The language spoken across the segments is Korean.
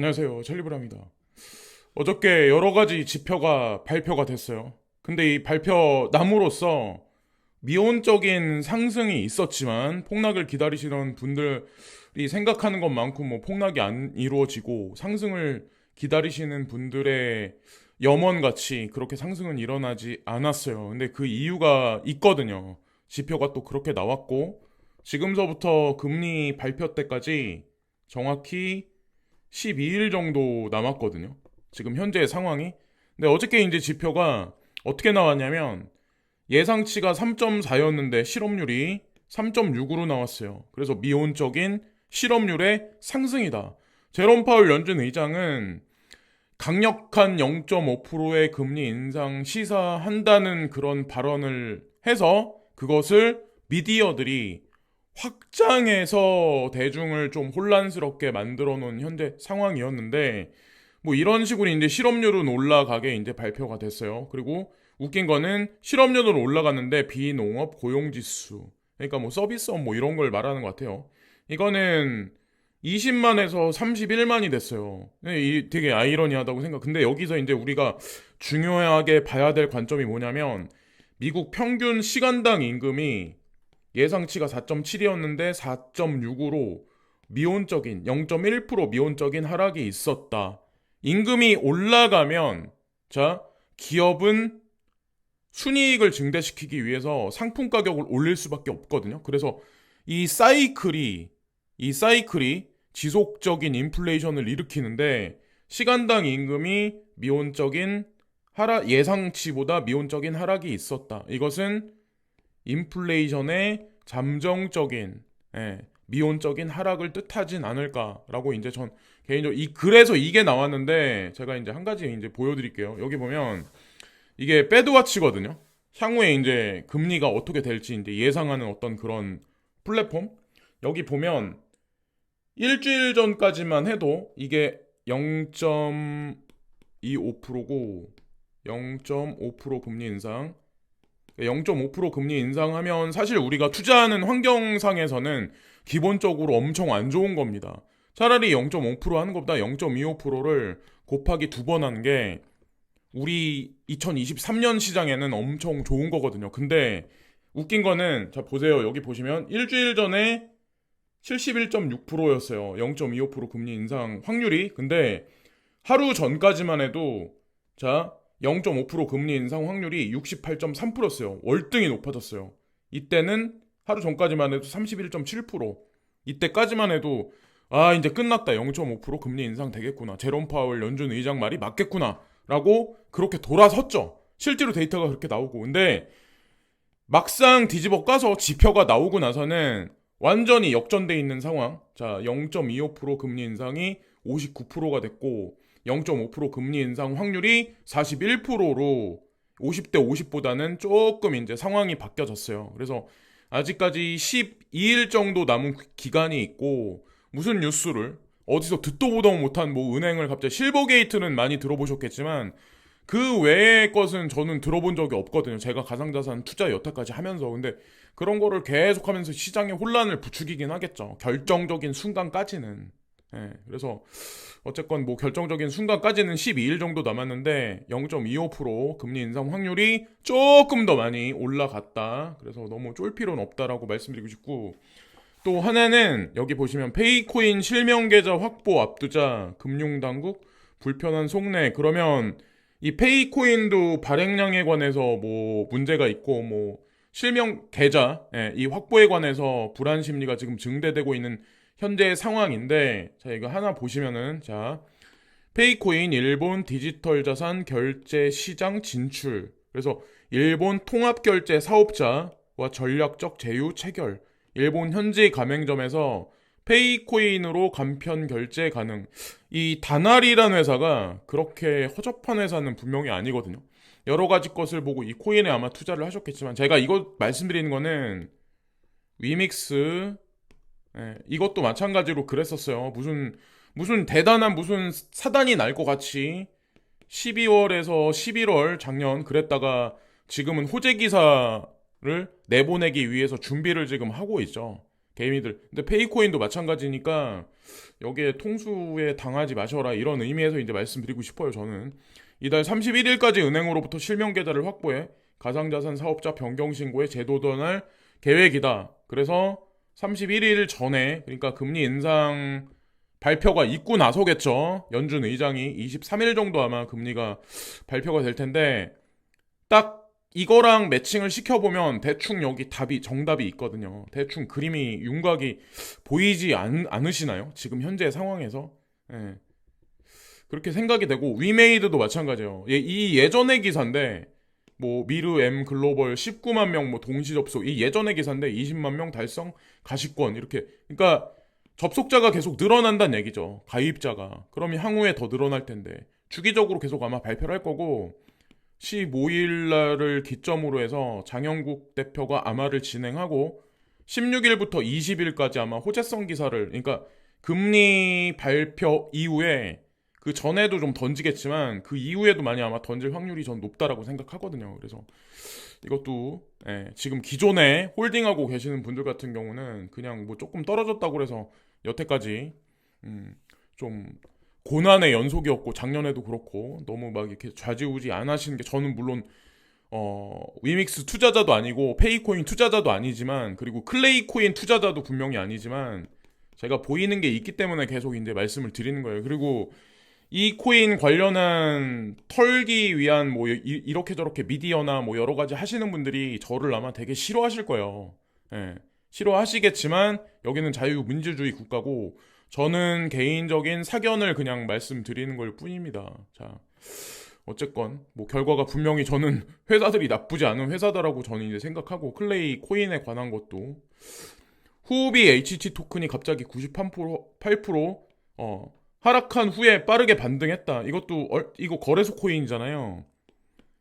안녕하세요. 찰리브라입니다. 어저께 여러 가지 지표가 발표가 됐어요. 근데 이 발표 남으로써 미온적인 상승이 있었지만 폭락을 기다리시던 분들이 생각하는 것만큼 뭐 폭락이 안 이루어지고 상승을 기다리시는 분들의 염원같이 그렇게 상승은 일어나지 않았어요. 근데 그 이유가 있거든요. 지표가 또 그렇게 나왔고 지금서부터 금리 발표 때까지 정확히 12일 정도 남았거든요. 지금 현재 상황이. 근데 어저께 이제 지표가 어떻게 나왔냐면 예상치가 3.4였는데 실업률이 3.6으로 나왔어요. 그래서 미온적인 실업률의 상승이다. 제롬 파울 연준 의장은 강력한 0.5%의 금리 인상 시사한다는 그런 발언을 해서 그것을 미디어들이 확장해서 대중을 좀 혼란스럽게 만들어 놓은 현재 상황이었는데 뭐 이런 식으로 이제 실업률은 올라가게 이제 발표가 됐어요. 그리고 웃긴 거는 실업률은 올라갔는데 비농업 고용지수 그러니까 뭐 서비스업 뭐 이런 걸 말하는 것 같아요. 이거는 20만에서 31만이 됐어요. 네, 이 되게 아이러니하다고 생각. 근데 여기서 이제 우리가 중요하게 봐야 될 관점이 뭐냐면 미국 평균 시간당 임금이 예상치가 4.7이었는데 4.6으로 미온적인 0.1% 미온적인 하락이 있었다. 임금이 올라가면 자 기업은 순이익을 증대시키기 위해서 상품 가격을 올릴 수밖에 없거든요. 그래서 이 사이클이 이 사이클이 지속적인 인플레이션을 일으키는데 시간당 임금이 미온적인 하락 예상치보다 미온적인 하락이 있었다. 이것은 인플레이션의 잠정적인 예, 미온적인 하락을 뜻하진 않을까라고 이제 전 개인적으로 이 그래서 이게 나왔는데 제가 이제 한 가지 이제 보여드릴게요. 여기 보면 이게 배드와치거든요. 향후에 이제 금리가 어떻게 될지 이제 예상하는 어떤 그런 플랫폼 여기 보면 일주일 전까지만 해도 이게 0.25%고 0.5% 금리 인상 0.5% 금리 인상하면 사실 우리가 투자하는 환경상에서는 기본적으로 엄청 안 좋은 겁니다. 차라리 0.5% 하는 것보다 0.25%를 곱하기 두번 하는 게 우리 2023년 시장에는 엄청 좋은 거거든요. 근데 웃긴 거는 자 보세요. 여기 보시면 일주일 전에 71.6%였어요. 0.25% 금리 인상 확률이. 근데 하루 전까지만 해도 자 0.5% 금리 인상 확률이 68.3%였어요. 월등히 높아졌어요. 이때는 하루 전까지만 해도 31.7%. 이때까지만 해도 아 이제 끝났다. 0.5% 금리 인상 되겠구나. 제롬 파월 연준 의장 말이 맞겠구나. 라고 그렇게 돌아섰죠. 실제로 데이터가 그렇게 나오고. 근데 막상 뒤집어 까서 지표가 나오고 나서는 완전히 역전돼 있는 상황. 자, 0.25% 금리 인상이 59%가 됐고 0.5% 금리 인상 확률이 41%로 50대 50보다는 조금 이제 상황이 바뀌어졌어요. 그래서 아직까지 12일 정도 남은 기간이 있고 무슨 뉴스를 어디서 듣도 보도 못한 뭐 은행을 갑자기 실버 게이트는 많이 들어보셨겠지만 그 외의 것은 저는 들어본 적이 없거든요. 제가 가상자산 투자 여태까지 하면서 근데 그런 거를 계속하면서 시장에 혼란을 부추기긴 하겠죠. 결정적인 순간까지는. 예, 그래서 어쨌건 뭐 결정적인 순간까지는 12일 정도 남았는데 0.25% 금리 인상 확률이 조금 더 많이 올라갔다. 그래서 너무 쫄 필요는 없다라고 말씀드리고 싶고 또 하나는 여기 보시면 페이코인 실명 계좌 확보 앞두자 금융당국 불편한 속내 그러면 이 페이코인도 발행량에 관해서 뭐 문제가 있고 뭐 실명 계좌 예, 이 확보에 관해서 불안 심리가 지금 증대되고 있는 현재 상황인데 자 이거 하나 보시면은 자 페이코인 일본 디지털 자산 결제 시장 진출. 그래서 일본 통합 결제 사업자와 전략적 제휴 체결. 일본 현지 가맹점에서 페이코인으로 간편 결제 가능. 이 다나리라는 회사가 그렇게 허접한 회사는 분명히 아니거든요. 여러 가지 것을 보고 이 코인에 아마 투자를 하셨겠지만 제가 이거 말씀드리는 거는 위믹스 예, 이것도 마찬가지로 그랬었어요. 무슨 무슨 대단한 무슨 사단이 날 것 같이 12월에서 11월 작년 그랬다가 지금은 호재 기사를 내보내기 위해서 준비를 지금 하고 있죠. 개미들. 근데 페이코인도 마찬가지니까 여기에 통수에 당하지 마셔라 이런 의미에서 이제 말씀드리고 싶어요. 저는 이달 31일까지 은행으로부터 실명 계좌를 확보해 가상자산 사업자 변경 신고에 제도전할 계획이다. 그래서 31일 전에 그러니까 금리 인상 발표가 있고 나서겠죠. 연준 의장이 23일 정도 아마 금리가 발표가 될 텐데 딱 이거랑 매칭을 시켜보면 대충 여기 답이 정답이 있거든요. 대충 그림이 윤곽이 보이지 않, 않으시나요? 지금 현재 상황에서 예. 그렇게 생각이 되고 위메이드도 마찬가지예요. 예, 이 예전의 기사인데 뭐 미르 M 글로벌 19만 명 뭐 동시 접속 이 예전의 기사인데 20만 명 달성 가시권 이렇게 그러니까 접속자가 계속 늘어난다는 얘기죠. 가입자가. 그럼 향후에 더 늘어날 텐데 주기적으로 계속 아마 발표를 할 거고 15일 날을 기점으로 해서 장영국 대표가 아마를 진행하고 16일부터 20일까지 아마 호재성 기사를 그러니까 금리 발표 이후에 그 전에도 좀 던지겠지만 그 이후에도 많이 아마 던질 확률이 전 높다라고 생각하거든요. 그래서 이것도 예, 지금 기존에 홀딩하고 계시는 분들 같은 경우는 그냥 뭐 조금 떨어졌다고 그래서 여태까지 음, 좀 고난의 연속이었고 작년에도 그렇고 너무 막 이렇게 좌지우지 안 하시는 게 저는 물론 어 위믹스 투자자도 아니고 페이코인 투자자도 아니지만 그리고 클레이코인 투자자도 분명히 아니지만 제가 보이는 게 있기 때문에 계속 이제 말씀을 드리는 거예요. 그리고 이 코인 관련한 털기 위한 뭐 이- 이렇게 저렇게 미디어나 뭐 여러 가지 하시는 분들이 저를 아마 되게 싫어하실 거예요. 예. 싫어하시겠지만 여기는 자유민주주의 국가고 저는 개인적인 사견을 그냥 말씀드리는 걸 뿐입니다. 자, 어쨌건 뭐 결과가 분명히 저는 회사들이 나쁘지 않은 회사다라고 저는 이제 생각하고 클레이 코인에 관한 것도 후비 HT 토큰이 갑자기 93% 8% 어, 하락한 후에 빠르게 반등했다. 이것도 얼- 이거 거래소 코인이잖아요.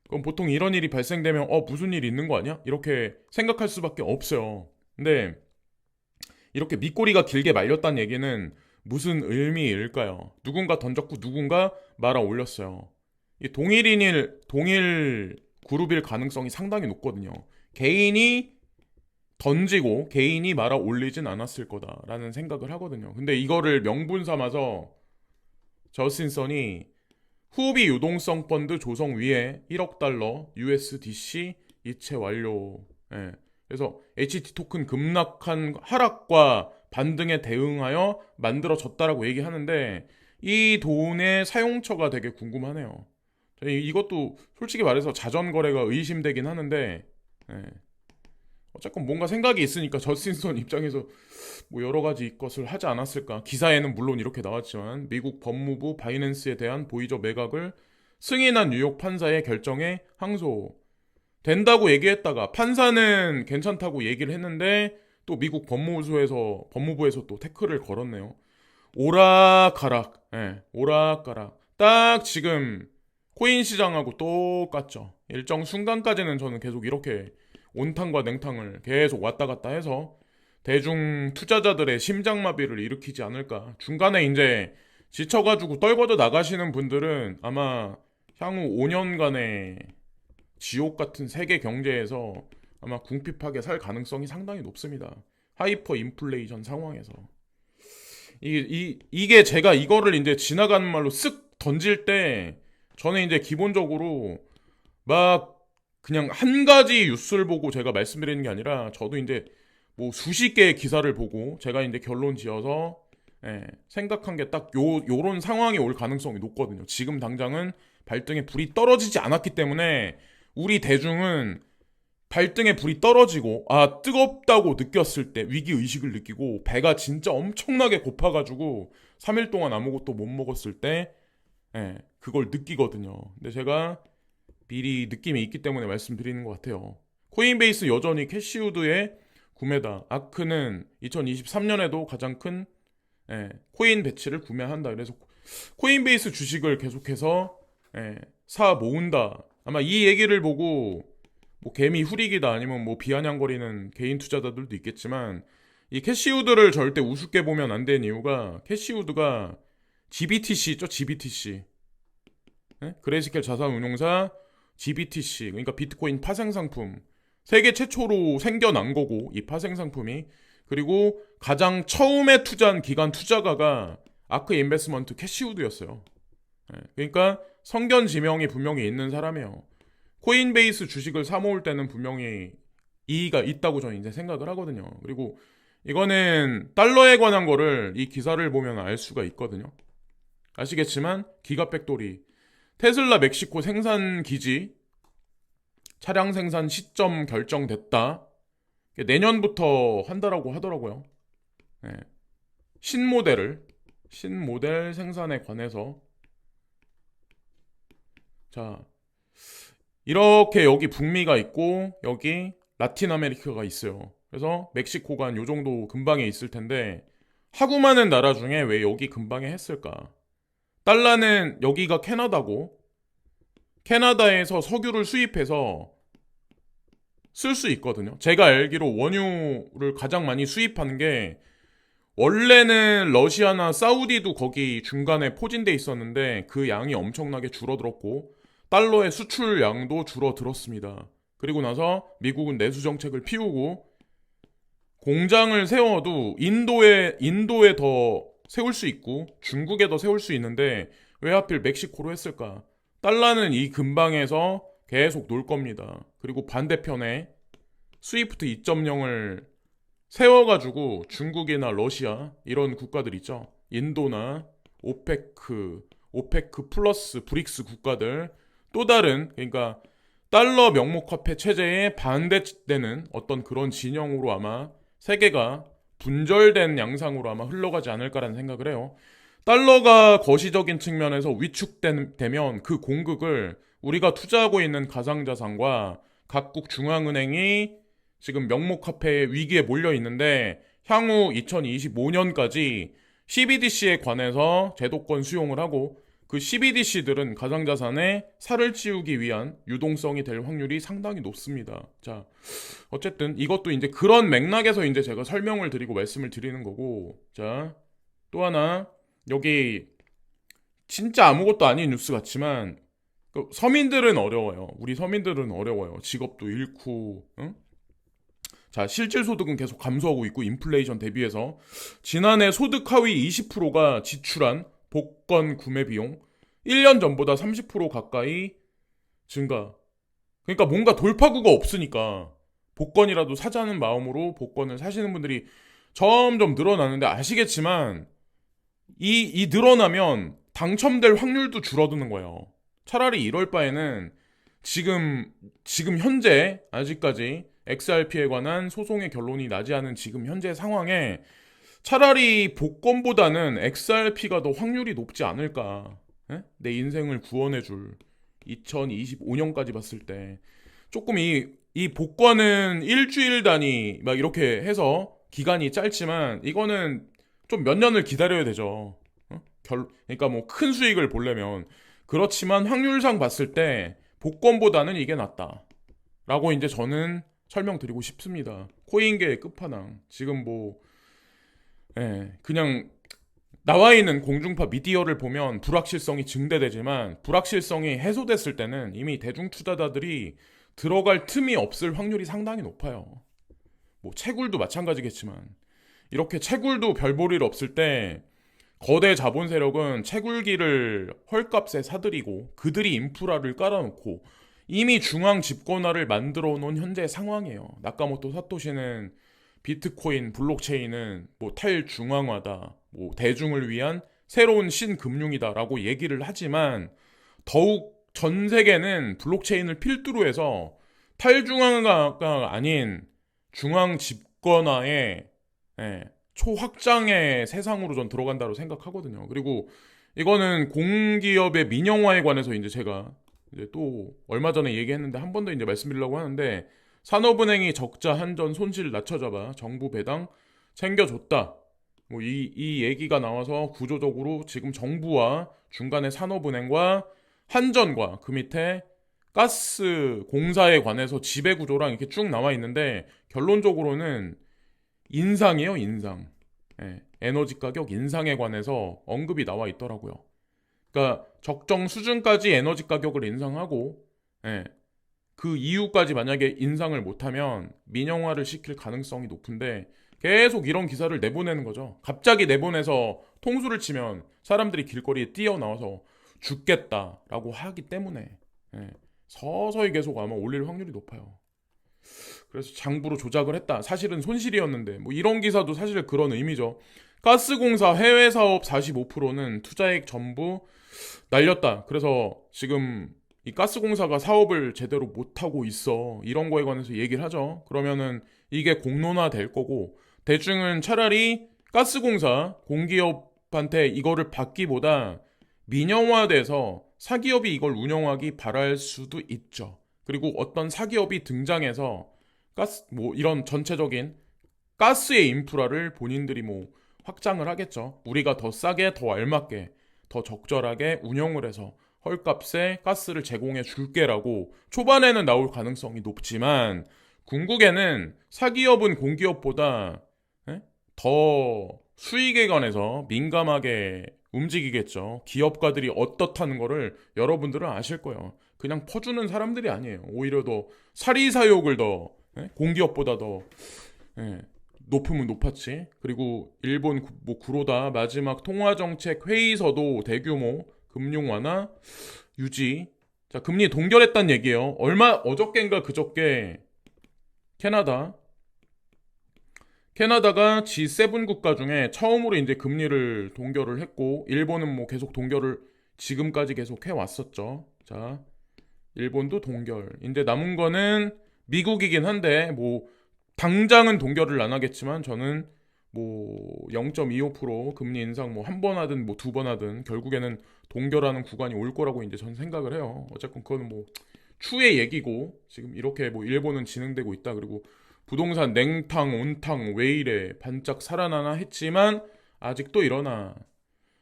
그럼 보통 이런 일이 발생되면 어 무슨 일이 있는 거 아니야? 이렇게 생각할 수밖에 없어요. 근데 이렇게 밑꼬리가 길게 말렸다는 얘기는 무슨 의미일까요? 누군가 던졌고 누군가 말아 올렸어요. 이 동일인일 동일 그룹일 가능성이 상당히 높거든요. 개인이 던지고 개인이 말아 올리진 않았을 거다라는 생각을 하거든요. 근데 이거를 명분 삼아서 저스틴선이 후비 유동성 펀드 조성 위에 1억 달러 USDC 이체 완료. 예. 그래서 HT 토큰 급락한 하락과 반등에 대응하여 만들어졌다라고 얘기하는데 이 돈의 사용처가 되게 궁금하네요. 이것도 솔직히 말해서 자전 거래가 의심되긴 하는데 예. 어쨌건 뭔가 생각이 있으니까 저스틴son 입장에서 뭐 여러 가지 것을 하지 않았을까. 기사에는 물론 이렇게 나왔지만 미국 법무부 바이낸스에 대한 보이저 매각을 승인한 뉴욕 판사의 결정에 항소. 된다고 얘기했다가 판사는 괜찮다고 얘기를 했는데 또 미국 법무부에서 법무부에서 또 태클을 걸었네요. 오락가락. 예. 오락가락. 딱 지금 코인 시장하고 똑같죠. 일정 순간까지는 저는 계속 이렇게 온탕과 냉탕을 계속 왔다 갔다 해서 대중 투자자들의 심장마비를 일으키지 않을까. 중간에 이제 지쳐가지고 떨궈져 나가시는 분들은 아마 향후 5년간의 지옥 같은 세계 경제에서 아마 궁핍하게 살 가능성이 상당히 높습니다. 하이퍼 인플레이션 상황에서. 이, 이, 이게 제가 이거를 이제 지나가는 말로 쓱 던질 때 저는 이제 기본적으로 막 그냥 한 가지 뉴스를 보고 제가 말씀드리는 게 아니라 저도 이제 뭐 수십 개의 기사를 보고 제가 이제 결론 지어서 예, 생각한 게 딱 요 요런 상황이 올 가능성이 높거든요. 지금 당장은 발등에 불이 떨어지지 않았기 때문에 우리 대중은 발등에 불이 떨어지고 아 뜨겁다고 느꼈을 때 위기 의식을 느끼고 배가 진짜 엄청나게 고파가지고 3일 동안 아무것도 못 먹었을 때 예, 그걸 느끼거든요. 근데 제가 미리 느낌이 있기 때문에 말씀드리는 것 같아요. 코인베이스 여전히 캐시우드의 구매다. 아크는 2023년에도 가장 큰 예, 코인 배치를 구매한다. 그래서 코인베이스 주식을 계속해서 예, 사 모은다. 아마 이 얘기를 보고 뭐 개미 후리기다 아니면 뭐 비아냥거리는 개인 투자자들도 있겠지만 이 캐시우드를 절대 우습게 보면 안 되는 이유가 캐시우드가 GBTC 있죠? GBTC. 예? 그레이스켈 자산운용사 GBTC 그러니까 비트코인 파생 상품 세계 최초로 생겨난 거고 이 파생 상품이 그리고 가장 처음에 투자한 기관 투자가가 아크 인베스먼트 캐시우드였어요. 예, 그러니까 성견 지명이 분명히 있는 사람이에요. 코인베이스 주식을 사 모을 때는 분명히 이의가 있다고 저는 이제 생각을 하거든요. 그리고 이거는 달러에 관한 거를 이 기사를 보면 알 수가 있거든요. 아시겠지만 기가 백돌이 테슬라 멕시코 생산 기지 차량 생산 시점 결정됐다. 내년부터 한다라고 하더라고요. 네. 신모델을 신모델 생산에 관해서 자 이렇게 여기 북미가 있고 여기 라틴 아메리카가 있어요. 그래서 멕시코가 한 요 정도 근방에 있을 텐데 하고 많은 나라 중에 왜 여기 근방에 했을까? 달러는 여기가 캐나다고 캐나다에서 석유를 수입해서 쓸 수 있거든요. 제가 알기로 원유를 가장 많이 수입하는 게 원래는 러시아나 사우디도 거기 중간에 포진돼 있었는데 그 양이 엄청나게 줄어들었고 달러의 수출 양도 줄어들었습니다. 그리고 나서 미국은 내수 정책을 피우고 공장을 세워도 인도에 인도에 더 세울 수 있고 중국에 더 세울 수 있는데 왜 하필 멕시코로 했을까? 달러는 이 근방에서 계속 놀 겁니다. 그리고 반대편에 스위프트 2.0을 세워가지고 중국이나 러시아 이런 국가들 있죠. 인도나 오페크, 오페크 플러스 브릭스 국가들 또 다른 그러니까 달러 명목 화폐 체제에 반대되는 어떤 그런 진영으로 아마 세계가 분절된 양상으로 아마 흘러가지 않을까라는 생각을 해요. 달러가 거시적인 측면에서 위축되면 그 공급을 우리가 투자하고 있는 가상자산과 각국 중앙은행이 지금 명목화폐 위기에 몰려 있는데 향후 2025년까지 CBDC에 관해서 제도권 수용을 하고 그 CBDC들은 가상자산에 살을 찌우기 위한 유동성이 될 확률이 상당히 높습니다. 자, 어쨌든 이것도 이제 그런 맥락에서 이제 제가 설명을 드리고 말씀을 드리는 거고, 자, 또 하나, 여기 진짜 아무것도 아닌 뉴스 같지만, 그 서민들은 어려워요. 우리 서민들은 어려워요. 직업도 잃고, 응? 자, 실질 소득은 계속 감소하고 있고 인플레이션 대비해서 지난해 소득 하위 20%가 지출한 복권 구매 비용 1년 전보다 30% 가까이 증가. 그러니까 뭔가 돌파구가 없으니까 복권이라도 사자는 마음으로 복권을 사시는 분들이 점점 늘어나는데 아시겠지만 이, 이 늘어나면 당첨될 확률도 줄어드는 거예요. 차라리 이럴 바에는 지금, 지금 현재 아직까지 XRP에 관한 소송의 결론이 나지 않은 지금 현재 상황에 차라리 복권보다는 XRP가 더 확률이 높지 않을까. 에? 내 인생을 구원해줄 2025년까지 봤을 때 조금 이, 이 복권은 일주일 단위 막 이렇게 해서 기간이 짧지만 이거는 좀 몇 년을 기다려야 되죠. 어? 결, 그러니까 뭐 큰 수익을 보려면 그렇지만 확률상 봤을 때 복권보다는 이게 낫다. 라고 이제 저는 설명드리고 싶습니다. 코인계의 끝판왕. 지금 뭐, 예, 그냥 나와 있는 공중파 미디어를 보면 불확실성이 증대되지만 불확실성이 해소됐을 때는 이미 대중 투자자들이 들어갈 틈이 없을 확률이 상당히 높아요. 뭐 채굴도 마찬가지겠지만 이렇게 채굴도 별볼일 없을 때 거대 자본 세력은 채굴기를 헐값에 사들이고 그들이 인프라를 깔아놓고 이미 중앙 집권화를 만들어 놓은 현재 상황이에요. 나카모토 사토시는 비트코인, 블록체인은 뭐 탈중앙화다, 뭐 대중을 위한 새로운 신금융이다라고 얘기를 하지만 더욱 전 세계는 블록체인을 필두로 해서 탈중앙화가 아닌 중앙 집권화의 예, 초확장의 세상으로 전 들어간다고 생각하거든요. 그리고 이거는 공기업의 민영화에 관해서 이제 제가 이제 또 얼마 전에 얘기했는데 한 번 더 이제 말씀드리려고 하는데 산업은행이 적자 한전 손실 낮춰잡아 정부 배당 챙겨줬다. 뭐 이 이 얘기가 나와서 구조적으로 지금 정부와 중간에 산업은행과 한전과 그 밑에 가스 공사에 관해서 지배 구조랑 이렇게 쭉 나와 있는데 결론적으로는 인상이에요, 인상. 예, 에너지 가격 인상에 관해서 언급이 나와 있더라고요. 그러니까 적정 수준까지 에너지 가격을 인상하고 예, 그 이후까지 만약에 인상을 못하면 민영화를 시킬 가능성이 높은데 계속 이런 기사를 내보내는 거죠. 갑자기 내보내서 통수를 치면 사람들이 길거리에 뛰어나와서 죽겠다라고 하기 때문에 예, 서서히 계속 아마 올릴 확률이 높아요. 그래서 장부로 조작을 했다. 사실은 손실이었는데 뭐 이런 기사도 사실 그런 의미죠. 가스공사 해외 사업 45%는 투자액 전부 날렸다. 그래서 지금 이 가스공사가 사업을 제대로 못 하고 있어. 이런 거에 관해서 얘기를 하죠. 그러면은 이게 공론화 될 거고 대중은 차라리 가스공사 공기업한테 이거를 받기보다 민영화돼서 사기업이 이걸 운영하기 바랄 수도 있죠. 그리고 어떤 사기업이 등장해서 가스 뭐 이런 전체적인 가스의 인프라를 본인들이 뭐 확장을 하겠죠. 우리가 더 싸게 더 알맞게 더 적절하게 운영을 해서 헐값에 가스를 제공해 줄게라고 초반에는 나올 가능성이 높지만 궁극에는 사기업은 공기업보다 예? 더 수익에 관해서 민감하게 움직이겠죠. 기업가들이 어떻다는 거를 여러분들은 아실 거예요. 그냥 퍼주는 사람들이 아니에요. 오히려 더 사리사욕을 더 예? 공기업보다 더 예, 높으면 높았지. 그리고 일본 구- 뭐 구로다 마지막 통화 정책 회의서도 대규모 금융 완화 유지. 자 금리 동결했단 얘기예요. 얼마 어저께인가 그저께 캐나다 캐나다가 G7 국가 중에 처음으로 이제 금리를 동결을 했고 일본은 뭐 계속 동결을 지금까지 계속 해 왔었죠. 자 일본도 동결. 이제 남은 거는 미국이긴 한데 뭐 당장은 동결을 안 하겠지만 저는 뭐 0.25% 금리 인상 뭐 한 번 하든 뭐 두 번 하든 결국에는 동결하는 구간이 올 거라고 이제 저는 생각을 해요. 어쨌건 그거는 뭐 추의 얘기고 지금 이렇게 뭐 일본은 진행되고 있다. 그리고 부동산 냉탕 온탕 왜 이래 반짝 살아나나 했지만 아직도 일어나.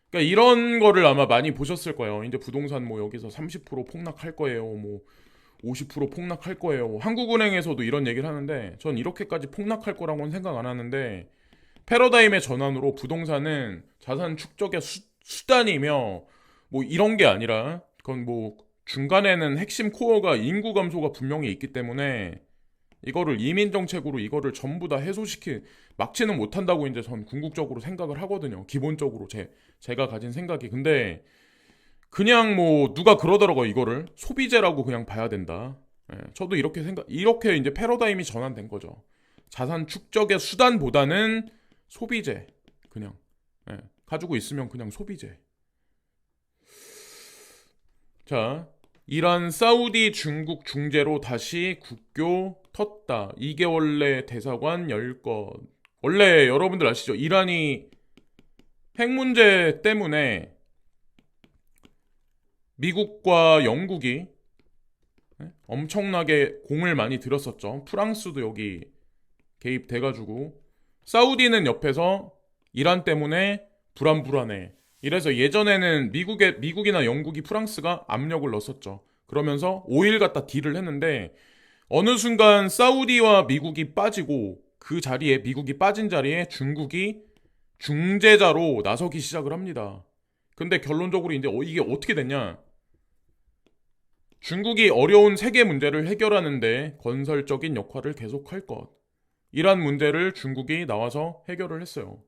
그러니까 이런 거를 아마 많이 보셨을 거예요. 이제 부동산 뭐 여기서 30% 폭락할 거예요. 뭐 50% 폭락할 거예요. 한국은행에서도 이런 얘기를 하는데 전 이렇게까지 폭락할 거라고는 생각 안 하는데 패러다임의 전환으로 부동산은 자산 축적의 수, 수단이며 뭐 이런 게 아니라 그건 뭐 중간에는 핵심 코어가 인구 감소가 분명히 있기 때문에 이거를 이민 정책으로 이거를 전부 다 해소시키 막지는 못한다고 이제 전 궁극적으로 생각을 하거든요. 기본적으로 제 제가 가진 생각이 근데 그냥 뭐 누가 그러더라고 이거를 소비재라고 그냥 봐야 된다. 예, 저도 이렇게 생각 이렇게 이제 패러다임이 전환된 거죠. 자산 축적의 수단보다는 소비재 그냥 예, 가지고 있으면 그냥 소비재. 자, 이란, 사우디, 중국 중재로 다시 국교 텄다. 이게 원래 대사관 열건. 원래 여러분들 아시죠? 이란이 핵 문제 때문에 미국과 영국이 예? 엄청나게 공을 많이 들였었죠. 프랑스도 여기 개입돼가지고 사우디는 옆에서 이란 때문에 불안불안해. 이래서 예전에는 미국의 미국이나 영국이 프랑스가 압력을 넣었었죠. 그러면서 5일 갖다 딜을 했는데 어느 순간 사우디와 미국이 빠지고 그 자리에 미국이 빠진 자리에 중국이 중재자로 나서기 시작을 합니다. 근데 결론적으로 이제 어- 이게 어떻게 됐냐? 중국이 어려운 세계 문제를 해결하는데 건설적인 역할을 계속할 것. 이란 문제를 중국이 나와서 해결을 했어요.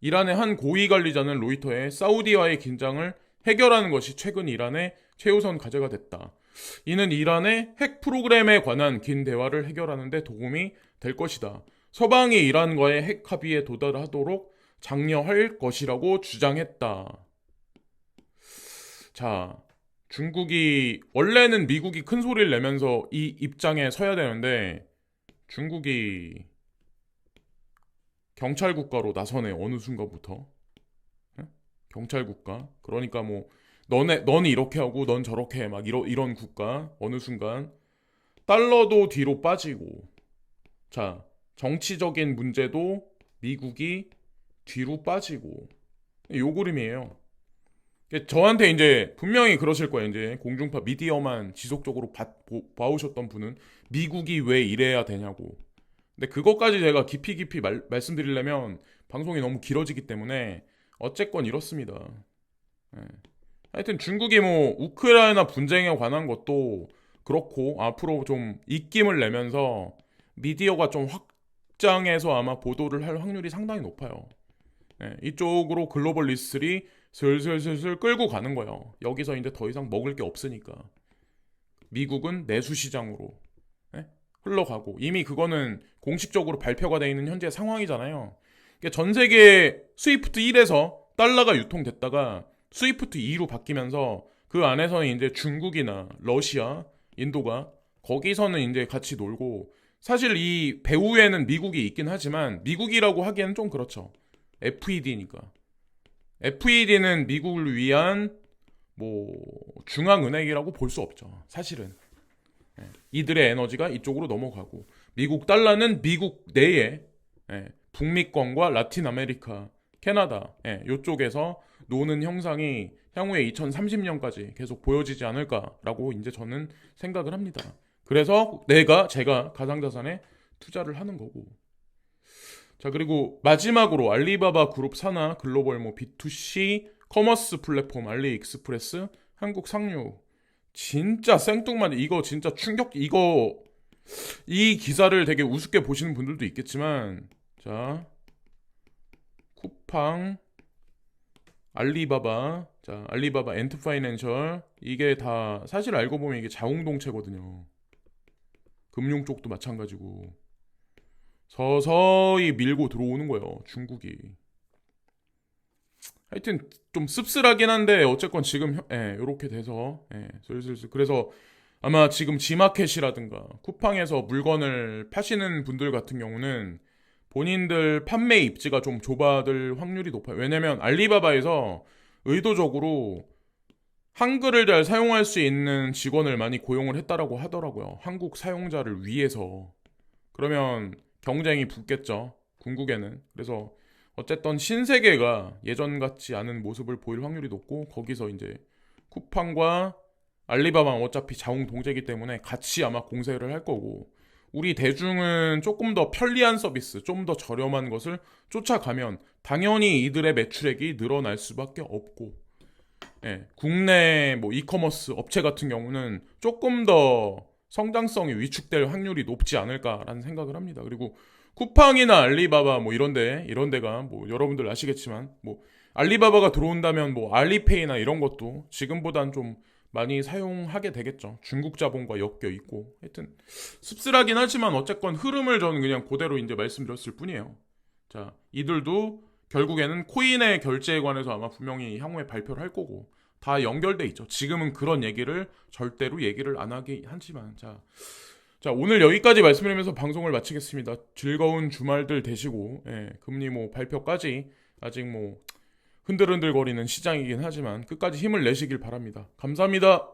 이란의 한 고위 관리자는 로이터에 사우디와의 긴장을 해결하는 것이 최근 이란의 최우선 과제가 됐다. 이는 이란의 핵 프로그램에 관한 긴 대화를 해결하는 데 도움이 될 것이다. 서방이 이란과의 핵 합의에 도달하도록 장려할 것이라고 주장했다. 자, 중국이 원래는 미국이 큰 소리를 내면서 이 입장에 서야 되는데 중국이 경찰 국가로 나서네 어느 순간부터 예? 경찰 국가 그러니까 뭐 너네 너는 이렇게 하고 넌 저렇게 해. 막 이런 이런 국가 어느 순간 달러도 뒤로 빠지고 자 정치적인 문제도 미국이 뒤로 빠지고 요 그림이에요. 저한테 이제 분명히 그러실 거예요. 이제 공중파 미디어만 지속적으로 봐, 보- 봐오셨던 분은 미국이 왜 이래야 되냐고. 근데 그것까지 제가 깊이 깊이 말, 말씀드리려면 방송이 너무 길어지기 때문에 어쨌건 이렇습니다. 예. 하여튼 중국이 뭐 우크라이나 분쟁에 관한 것도 그렇고 앞으로 좀 입김을 내면서 미디어가 좀확 입장에서 아마 보도를 할 확률이 상당히 높아요. 예, 이쪽으로 글로벌 리스트리 슬슬슬슬 끌고 가는 거예요. 여기서 이제 더 이상 먹을 게 없으니까. 미국은 내수 시장으로 예? 흘러가고 이미 그거는 공식적으로 발표가 돼 있는 현재 상황이잖아요. 그러니까 전 세계 스위프트 1에서 달러가 유통됐다가 스위프트 2로 바뀌면서 그 안에서는 이제 중국이나 러시아, 인도가 거기서는 이제 같이 놀고 사실 이 배후에는 미국이 있긴 하지만 미국이라고 하기에는 좀 그렇죠. FED니까. FED는 미국을 위한 뭐 중앙은행이라고 볼 수 없죠. 사실은 예, 이들의 에너지가 이쪽으로 넘어가고 미국 달러는 미국 내에 예, 북미권과 라틴 아메리카, 캐나다 예, 이쪽에서 노는 형상이 향후에 2030년까지 계속 보여지지 않을까라고 이제 저는 생각을 합니다. 그래서 내가 제가 가상자산에 투자를 하는 거고. 자 그리고 마지막으로 알리바바 그룹 산하 글로벌 뭐 B2C 커머스 플랫폼 알리익스프레스 한국 상류. 진짜 생뚱맞은 이거 진짜 충격 이거 이 기사를 되게 우습게 보시는 분들도 있겠지만 자 쿠팡 알리바바 자 알리바바 엔트 파이낸셜 이게 다 사실 알고 보면 이게 자웅동체거든요. 금융 쪽도 마찬가지고 서서히 밀고 들어오는 거예요 중국이 하여튼 좀 씁쓸하긴 한데 어쨌건 지금 혀- 예, 이렇게 돼서 예, 슬슬슬 그래서 아마 지금 지마켓이라든가 쿠팡에서 물건을 파시는 분들 같은 경우는 본인들 판매 입지가 좀 좁아들 확률이 높아요. 왜냐면 알리바바에서 의도적으로 한글을 잘 사용할 수 있는 직원을 많이 고용을 했다라고 하더라고요. 한국 사용자를 위해서. 그러면 경쟁이 붙겠죠. 궁극에는. 그래서 어쨌든 신세계가 예전 같지 않은 모습을 보일 확률이 높고 거기서 이제 쿠팡과 알리바바는 어차피 자웅 동제이기 때문에 같이 아마 공세를 할 거고 우리 대중은 조금 더 편리한 서비스, 좀 더 저렴한 것을 쫓아가면 당연히 이들의 매출액이 늘어날 수밖에 없고 예, 국내 뭐 이커머스 업체 같은 경우는 조금 더 성장성이 위축될 확률이 높지 않을까라는 생각을 합니다. 그리고 쿠팡이나 알리바바 뭐 이런데 이런 데가 뭐 여러분들 아시겠지만 뭐 알리바바가 들어온다면 뭐 알리페이나 이런 것도 지금보단 좀 많이 사용하게 되겠죠. 중국 자본과 엮여 있고 하여튼 씁쓸하긴 하지만 어쨌건 흐름을 저는 그냥 그대로 이제 말씀드렸을 뿐이에요. 자, 이들도 결국에는 코인의 결제에 관해서 아마 분명히 향후에 발표를 할 거고 다 연결돼 있죠. 지금은 그런 얘기를 절대로 얘기를 안 하긴 하지만 자, 자 오늘 여기까지 말씀드리면서 방송을 마치겠습니다. 즐거운 주말들 되시고 예, 금리 뭐 발표까지 아직 뭐 흔들흔들거리는 시장이긴 하지만 끝까지 힘을 내시길 바랍니다. 감사합니다.